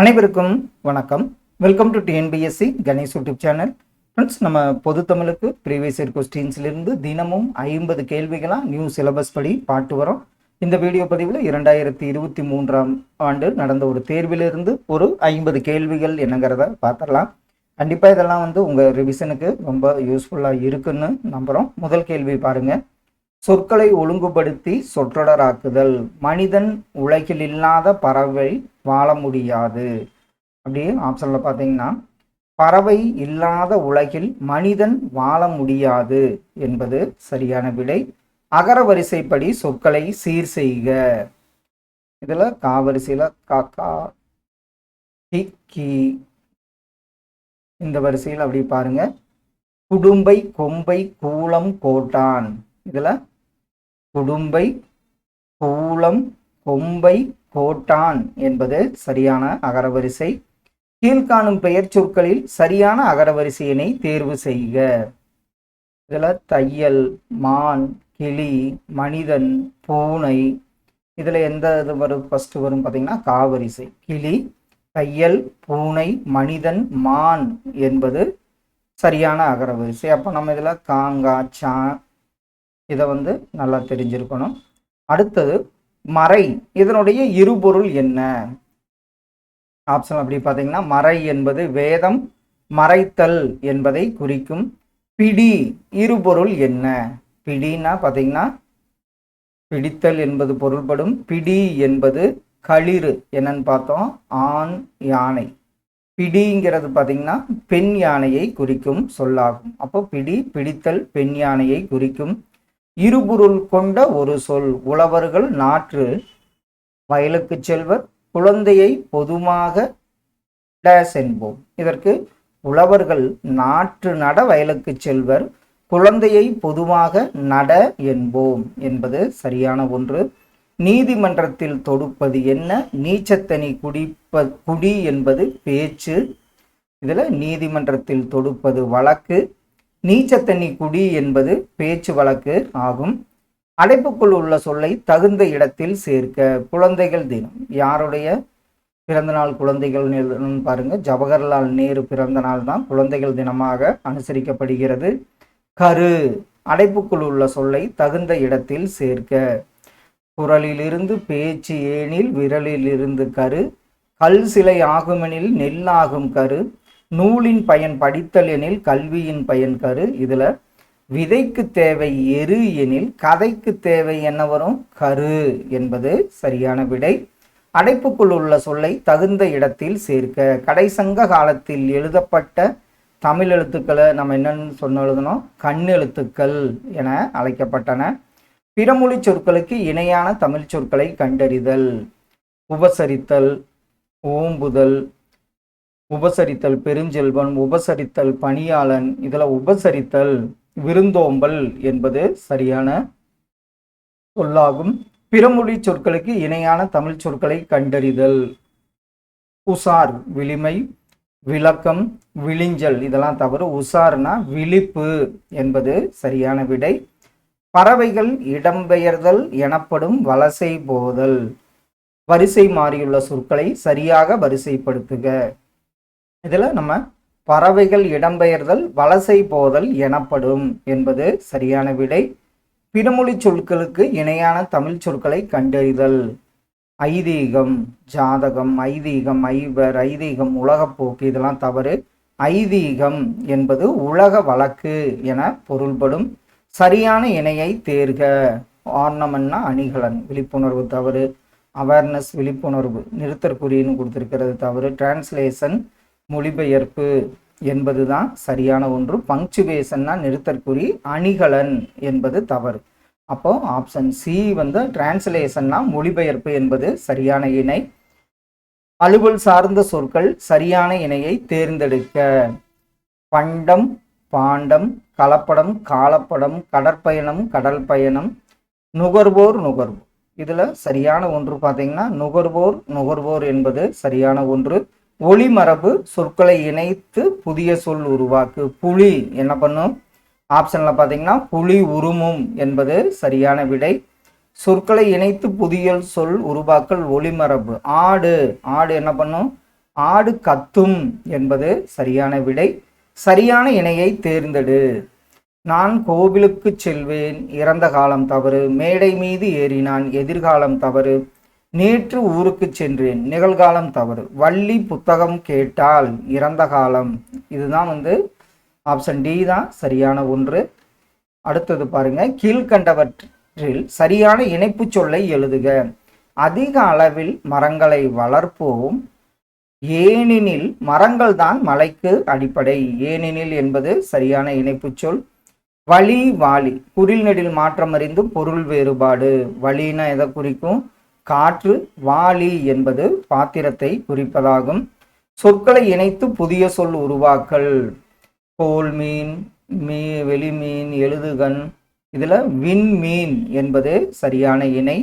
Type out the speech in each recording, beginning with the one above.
அனைவருக்கும் வணக்கம். Welcome to TNPSC Ganesh YouTube channel friends நம்ம பொது தமிழுக்கு ப்ரீவியஸ் இயர் கொஸ்டின்ஸ்லேருந்து தினமும் ஐம்பது கேள்விகளாக நியூ சிலபஸ் படி பாட்டு வரோம். இந்த வீடியோ பதிவில் இரண்டாயிரத்தி இருபத்தி மூன்றாம் ஆண்டு நடந்த ஒரு தேர்விலிருந்து ஒரு ஐம்பது கேள்விகள் என்னங்கிறத பார்த்துடலாம். கண்டிப்பாக இதெல்லாம் வந்து உங்கள் ரிவிஷனுக்கு ரொம்ப யூஸ்ஃபுல்லாக இருக்குன்னு நம்புகிறோம் முதல் கேள்வி பாருங்கள் சொற்களை ஒழுங்குபடுத்தி சொற்றொடராக்குதல். மனிதன் உலகில் இல்லாத பறவை வாழ முடியாது. அப்படியே ஆப்ஷனில் பார்த்தீங்கன்னா பறவை இல்லாத உலகில் மனிதன் வாழ முடியாது என்பது சரியான விடை. அகர வரிசைப்படி சொற்களை சீர் செய்க. இதில் கா வரிசையில் காக்கா கி. இந்த வரிசையில் அப்படி பாருங்க. குடும்பை கொம்பை கூலம் கோட்டான். இதில் குடும்பை கூலம் கொம்பை கோட்டான் என்பது சரியான அகரவரிசை. கீழ்காணும் பெயர் சொற்களில் சரியான அகரவரிசையினை தேர்வு செய்க. இதில் தையல் மான் கிளி மனிதன் பூனை இதில் எந்த இது வரும்? ஃபஸ்ட்டு வரும் பார்த்தீங்கன்னா காவரிசை. கிளி தையல் பூனை மனிதன் மான் என்பது சரியான அகரவரிசை. அப்போ நம்ம இதில் காங்கா சா இதை வந்து நல்லா தெரிஞ்சிருக்கணும். அடுத்தது மறை. இதனுடைய இருபொருள் என்ன? ஆப்ஷன் அப்படி பார்த்தீங்கன்னா மறை என்பது வேதம் மறைத்தல் என்பதை குறிக்கும். பிடி இருபொருள் என்ன? பிடின்னா பார்த்தீங்கன்னா பிடித்தல் என்பது பொருள்படும். பிடி என்பது களிறு. என்னன்னு பார்த்தோம்? ஆண் யானை. பிடிங்கிறது பார்த்தீங்கன்னா பெண் யானையை குறிக்கும் சொல்லாகும். அப்போ பிடி பிடித்தல் பெண் யானையை குறிக்கும். இருபொருள் கொண்ட ஒரு சொல். உழவர்கள் நாற்று வயலுக்கு செல்வர் குழந்தையை பொதுவாக டேஸ் என்போம். இதற்கு உழவர்கள் நாற்று நட வயலுக்கு செல்வர் குழந்தையை பொதுவாக நட என்போம் என்பது சரியான ஒன்று. நீதிமன்றத்தில் தொடுப்பது என்ன? நீச்சத்தனி குடிப்ப குடி என்பது பேச்சு. இதில் நீதிமன்றத்தில் தொடுப்பது வழக்கு. நீச்சத்தண்ணி குடி என்பது பேச்சு வழக்கு ஆகும். அடைப்புக்குள் உள்ள சொல்லை தகுந்த இடத்தில் சேர்க்க குழந்தைகள் தினம். யாருடைய பிறந்தநாள் குழந்தைகள் பாருங்க. ஜவஹர்லால் நேரு பிறந்த நாள் தான் குழந்தைகள் தினமாக அனுசரிக்கப்படுகிறது. கரு. அடைப்புக்குள் உள்ள சொல்லை தகுந்த இடத்தில் சேர்க்க. குரலிலிருந்து பேச்சு ஏனில் விரலிலிருந்து கரு. கல் சிலை ஆகுமெனில் நெல்லாகும் கரு. நூலின் பயன் படித்தல் எனில் கல்வியின் பயன் கரு. இதில் விதைக்கு தேவை எரு எனில் கதைக்கு தேவை என்ன வரும்? கரு என்பது சரியான விடை. அடைப்புக்குள் உள்ள சொல்லை தகுந்த இடத்தில் சேர்க்க கடைசங்க காலத்தில் எழுதப்பட்ட தமிழ் எழுத்துக்களை நம்ம என்னன்னு சொன்ன எழுதணும்? கண்ணெழுத்துக்கள் என அழைக்கப்பட்டன. பிறமொழி சொற்களுக்கு இணையான தமிழ் சொற்களை கண்டறிதல் உபசரித்தல் ஓம்புதல் உபசரித்தல் பெருஞ்செல்வன் உபசரித்தல் பணியாளன் இதில் உபசரித்தல் விருந்தோம்பல் என்பது சரியான சொல்லாகும். பிறமொழி சொற்களுக்கு இணையான தமிழ் சொற்களை கண்டறிதல். உசார் விளிமை விளக்கம் விழிஞ்சல் இதெல்லாம் தவறு. உசார்னா விழிப்பு என்பது சரியான விடை. பறவைகள் இடம்பெயர்தல் எனப்படும் வலசை போதல். வரிசை மாறியுள்ள சொற்களை சரியாக வரிசைப்படுத்துக. இதில் நம்ம பறவைகள் இடம்பெயர்தல் வலசை போதல் எனப்படும் என்பது சரியான விடை. பிறமொழி சொற்களுக்கு இணையான தமிழ் சொற்களை கண்டறிதல். ஐதீகம் ஜாதகம் ஐதீகம் ஐவர் ஐதீகம் உலகப்போக்கு இதெல்லாம் தவறு. ஐதீகம் என்பது உலக வழக்கு என பொருள்படும். சரியான இணையை தேர்க. ஆர்னமெண்ட்னா அணிகலன் விழிப்புணர்வு தவறு. அவேர்னஸ் விழிப்புணர்வு நிறுத்தற்குறின்னு கொடுத்துருக்கிறது தவறு. டிரான்ஸ்லேஷன் மொழிபெயர்ப்பு என்பது தான் சரியான ஒன்று. பங்க்சுவேஷன்னா நிறுத்தற்குறி அணிகலன் என்பது தவறு. அப்போ ஆப்ஷன் சி வந்து டிரான்ஸ்லேஷன்னா மொழிபெயர்ப்பு என்பது சரியான இணை. அலுவல் சார்ந்த சொற்கள் சரியான இணையை தேர்ந்தெடுக்க. பண்டம் பாண்டம் கலப்படம் காலப்படம் கடற்பயணம் கடல் பயணம் நுகர்வோர் நுகர்வோர். இதில் சரியான ஒன்று பார்த்தீங்கன்னா நுகர்வோர் நுகர்வோர் என்பது சரியான ஒன்று. ஒளிமரபு சொற்களை இணைத்து புதிய சொல் உருவாக்கு. புலி என்ன பண்ணும்? ஆப்ஷனில் பார்த்தீங்கன்னா புலி உருமும் என்பது சரியான விடை. சொற்களை இணைத்து புதிய சொல் உருவாக்கல் ஒளிமரபு. ஆடு ஆடு என்ன பண்ணும்? ஆடு கத்தும் என்பது சரியான விடை. சரியான இணையை தேர்ந்தெடு. நான் கோவிலுக்கு செல்வேன் இறந்த காலம் தவறு. மேடை மீது ஏறினான் எதிர்காலம் தவறு. நேற்று ஊருக்கு சென்றேன். நிகழ்காலம் தவறு. வள்ளி புத்தகம் கேட்டால் இறந்த காலம். இதுதான் வந்து ஆப்ஷன் டி தான். சரியான ஒன்று. அடுத்தது பாருங்க. கீழ்கண்டவற்றில் சரியான இணைப்பு சொல்லை எழுதுக. அதிக அளவில் மரங்களை வளர்ப்போம். ஏனெனில் மரங்கள் தான் மலைக்கு அடிப்படை. ஏனெனில் என்பது சரியான இணைப்பு சொல். வழி வாளி. குரில் நெடில் மாற்றம் அறிந்து பொருள் வேறுபாடு. வழின்னா எதை குறிக்கும்? காற்று வாளி என்பது பாத்திரத்தை குறிப்பதாகும். சொற்களை இணைத்து புதிய சொல் உருவாக்கல். கோல் மீன் மீ வெளிமீன் எழுதுகன் இதில் விண்மீன் என்பது சரியான இணை.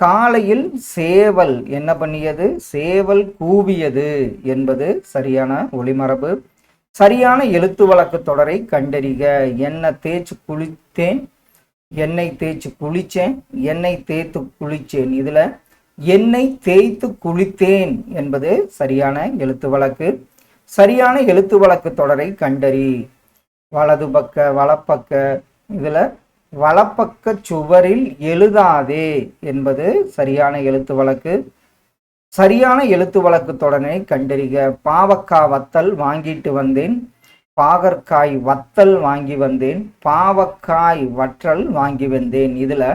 காலையில் சேவல் என்ன பண்ணியது? சேவல் கூவியது என்பது சரியான ஒளிமரபு. சரியான எழுத்து வழக்கு தொடரை கண்டறிக. என்ன தேய்ச்சி குளித்தேன். எண்ணெய் தேய்ச்சி குளித்தேன் எண்ணெய் தேய்த்து குளிச்சேன். இதில் எண்ணெய் தேய்த்து குளித்தேன் என்பது சரியான எழுத்து வழக்கு. சரியான எழுத்து வழக்கு தொடரை கண்டறி. வலது பக்க வலப்பக்க இதில் வலப்பக்க சுவரில் எழுதாதே என்பது சரியான எழுத்து வழக்கு. சரியான எழுத்து வழக்கு தொடரை கண்டறிக. பாவக்கா வத்தல் வாங்கிட்டு வந்தேன். பாகற்காய் வத்தல் வாங்கி வந்தேன் பாவக்காய் வற்றல் வாங்கி வந்தேன். இதில்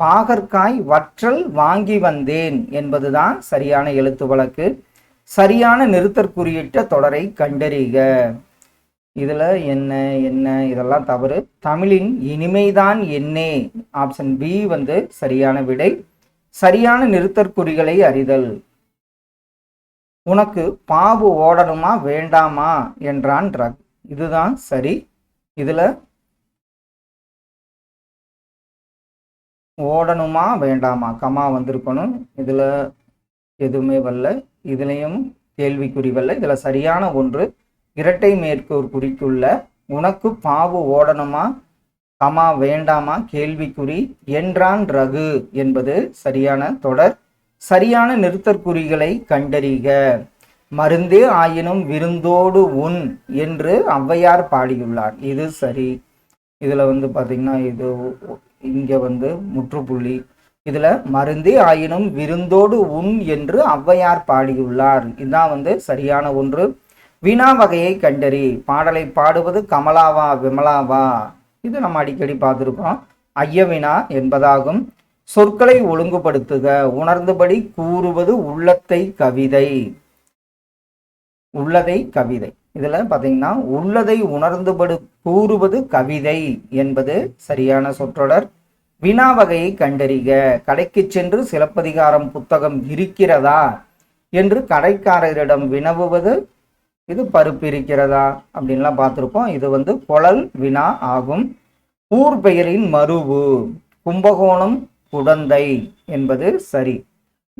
பாகற்காய் வற்றல் வாங்கி வந்தேன் என்பதுதான் சரியான எழுத்து வழக்கு. சரியான நிறுத்தற்குறியிட்ட தொடரை கண்டறிக. இதில் என்ன என்ன இதெல்லாம் தவறு. தமிழின் இனிமைதான் என்னே. ஆப்ஷன் பி வந்து சரியான விடை. சரியான நிறுத்தற்குறிகளை அறிதல். உனக்கு பாவு ஓடணுமா வேண்டாமா? என்றான் ரக். இதுதான் சரி. இதுல ஓடணுமா வேண்டாமா? கமா வந்திருக்கணும். இதுல எதுவுமே வரல. இதுலயும் கேள்விக்குறி வரல. இதுல சரியான ஒன்று. இரட்டை மேற்கோர் குறிக்குள்ள உனக்கு பாவு ஓடணுமா கமா வேண்டாமா? கேள்விக்குறி. என்றான் ரகு என்பது சரியான தொடர். சரியான நிறுத்தற்குறிகளை கண்டறிக. மருந்தே ஆயினும் விருந்தோடு உன் என்று ஔவையார் பாடியுள்ளார். இது சரி. இதுல வந்து பாத்தீங்கன்னா இது இங்க வந்து முற்றுப்புள்ளி. இதுல மருந்தே ஆயினும் விருந்தோடு உன் என்று ஔவையார் பாடியுள்ளார். இதுதான் வந்து சரியான ஒன்று. வினா வகையை கண்டறி. பாடலை பாடுவது கமலாவா விமலாவா? இது நம்ம அடிக்கடி பார்த்துருக்கோம். ஐயவினா என்பதாகும். சொற்களை ஒழுங்குபடுத்துக. உணர்ந்தபடி கூறுவது உள்ளத்தை கவிதை. உள்ளதை கவிதை. இதில் பார்த்தீங்கன்னா உள்ளதை உணர்ந்துபடு கூறுவது கவிதை என்பது சரியான சொற்றொடர். வினா வகையை கண்டறிக. கடைக்கு சென்று சிலப்பதிகாரம் புத்தகம் இருக்கிறதா என்று கடைக்காரரிடம் வினவுவது இது பருப்பு இருக்கிறதா அப்படின்லாம் பார்த்துருப்போம். இது வந்து குழல் வினா ஆகும். ஊர் பெயரின் மருவு. கும்பகோணம் குடந்தை என்பது சரி.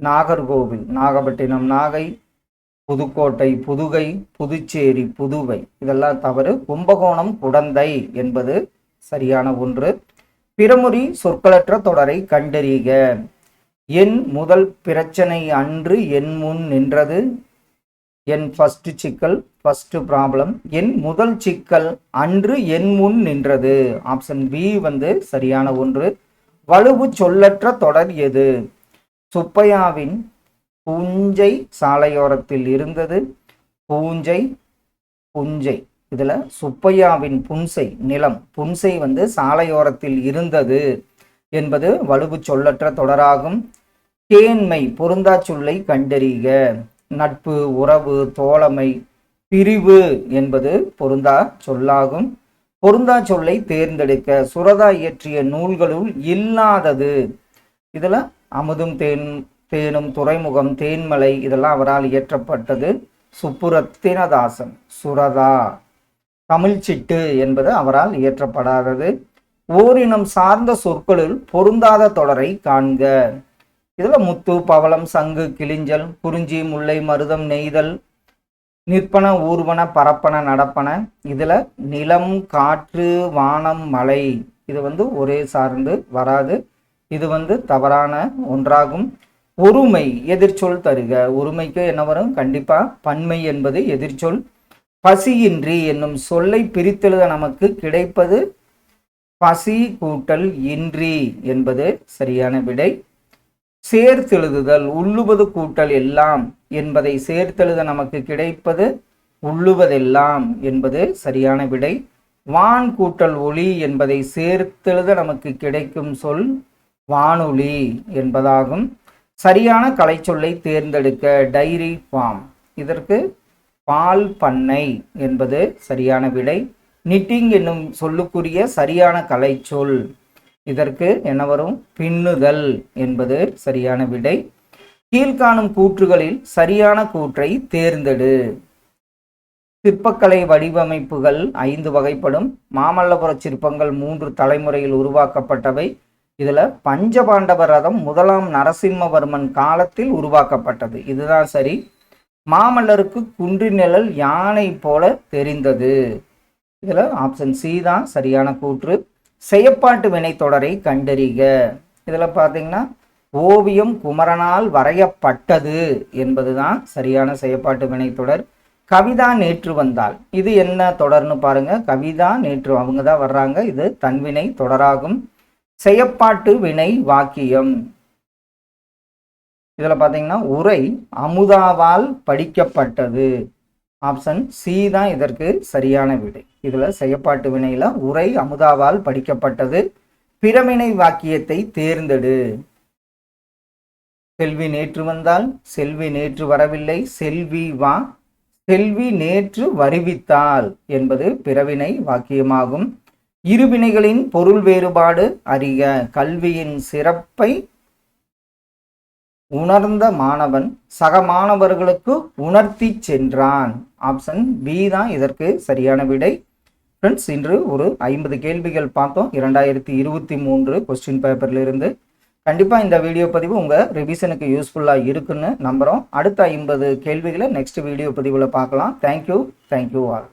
நாகர்கோவில் நாகப்பட்டினம் நாகை புதுக்கோட்டை புதுகை புதுச்சேரி புதுவை. இதெல்லாம் தவறு. கும்பகோணம் குடந்தை என்பது சரியான ஒன்று. பிறமொழி சொற்களற்ற தொடரை கண்டறிக. என் முதல் பிரச்சனை அன்று என் முன் நின்றது. என் ஃபஸ்ட்டு சிக்கல் ஃபஸ்ட்டு ப்ராப்ளம் என் முதல் சிக்கல் அன்று என் முன் நின்றது. ஆப்ஷன் பி வந்து சரியான ஒன்று. வலுவு சொல்லற்ற தொடர் எது? சுப்பையாவின் புஞ்சை சாலையோரத்தில் இருந்தது. பூஞ்சை புஞ்சை. இதுல சுப்பையாவின் புன்சை நிலம். புன்சை வந்து சாலையோரத்தில் இருந்தது என்பது வலுவு சொல்லற்ற தொடராகும். தேன்மை பொருந்தா சொல்லை கண்டறிக. நட்பு உறவு தோழமை பிரிவு என்பது பொருந்தா சொல்லாகும். பொருந்தா சொல்லை தேர்ந்தெடுக்க சுரதா இயற்றிய நூல்களுள் இல்லாதது. இதில் அமுதும் தேன் தேனும் துறைமுகம் தேன்மலை இதெல்லாம் அவரால் இயற்றப்பட்டது. சுப்புரத்தினதாசன் சுரதா. தமிழ்ச்சிட்டு என்பது அவரால் இயற்றப்படாதது. ஓரினம் சார்ந்த சொற்களுள் பொருந்தாத தொடரை காண்க. இதில் முத்து பவளம் சங்கு கிளிஞ்சல் குறிஞ்சி முல்லை மருதம் நெய்தல் நிற்பன ஊர்வன பரப்பன நடப்பன இதில் நிலம் காற்று வானம் மலை இது வந்து ஒரே சார்ந்து வராது. இது வந்து தவறான ஒன்றாகும். ஒருமை எதிர்ச்சொல் தருக. ஒருமைக்கு என்ன வரும்? கண்டிப்பா பன்மை என்பது எதிர்ச்சொல். பசியின்றி என்னும் சொல்லை பிரித்தெழுத நமக்கு கிடைப்பது பசி கூட்டல் இன்றி என்பது சரியான விடை. சேர்த்தெழுதுதல் உள்ளுவது கூட்டல் எல்லாம் என்பதை சேர்த்தெழுத நமக்கு கிடைப்பது உள்ளுவதெல்லாம் என்பது சரியான விடை. வான் கூட்டல் ஒளி என்பதை சேர்த்தெழுத நமக்கு கிடைக்கும் சொல் வானொலி என்பதாகும். சரியான கலைச்சொல்லை தேர்ந்தெடுக்க டைரி ஃபார்ம். இதற்கு பால் பண்ணை என்பது சரியான விடை. நிட்டிங் என்னும் சொல்லுக்குரிய சரியான கலைச்சொல் இதற்கு என்ன வரும்? பின்னுதல் என்பது சரியான விடை. கீழ்காணும் கூற்றுகளில் சரியான கூற்றை தேர்ந்தெடு. சிற்பக்கலை வடிவமைப்புகள் ஐந்து வகைப்படும். மாமல்லபுர சிற்பங்கள் மூன்று தலைமுறையில் உருவாக்கப்பட்டவை. இதுல பஞ்சபாண்டவ ரதம் முதலாம் நரசிம்மவர்மன் காலத்தில் உருவாக்கப்பட்டது. இதுதான் சரி. மாமல்லருக்கு குன்றி நிழல் யானை போல தெரிந்தது. இதுல ஆப்ஷன் சி தான் சரியான கூற்று. செயப்பாட்டு வினைத்தொடரை கண்டறிக. இதில் பார்த்தீங்கன்னா ஓவியம் குமரனால் வரையப்பட்டது என்பதுதான் சரியான செயப்பாட்டு வினைத்தொடர். கவிதா நேற்று வந்தால் இது என்ன தொடர்னு பாருங்க. கவிதா நேற்று அவங்க தான் வர்றாங்க. இது தன்வினை தொடராகும். செயப்பாட்டு வினை வாக்கியம். இதில் பார்த்தீங்கன்னா உரை அமுதாவால் படிக்கப்பட்டது. ஆப்ஷன் சி தான் இதற்கு சரியான விடை. இதுல செயப்பாட்டு வினையில உரை அமுதாவால் படிக்கப்பட்டது. பிறவினை வாக்கியத்தை தேர்ந்தெடு. செல்வி நேற்று வந்தால் செல்வி நேற்று வரவில்லை செல்வி வா செல்வி நேற்று வருவித்தாள் என்பது பிறவினை வாக்கியமாகும். இருவினைகளின் பொருள் வேறுபாடு அறிக கல்வியின் சிறப்பை உணர்ந்த மாணவன் சக மாணவர்களுக்கு உணர்த்தி சென்றான். ஆப்ஷன் பி தான் இதற்கு சரியான விடை. ஃப்ரெண்ட்ஸ் இன்று ஒரு ஐம்பது கேள்விகள் பார்த்தோம். இரண்டாயிரத்தி இருபத்தி மூன்று கொஸ்டின் பேப்பர்லேருந்து கண்டிப்பாக இந்த வீடியோ பதிவு உங்கள் ரிவிஷனுக்கு யூஸ்ஃபுல்லாக இருக்குன்னு நம்புகிறோம் அடுத்த ஐம்பது கேள்விகளை நெக்ஸ்ட் வீடியோ பதிவில் பார்க்கலாம். Thank you thank you all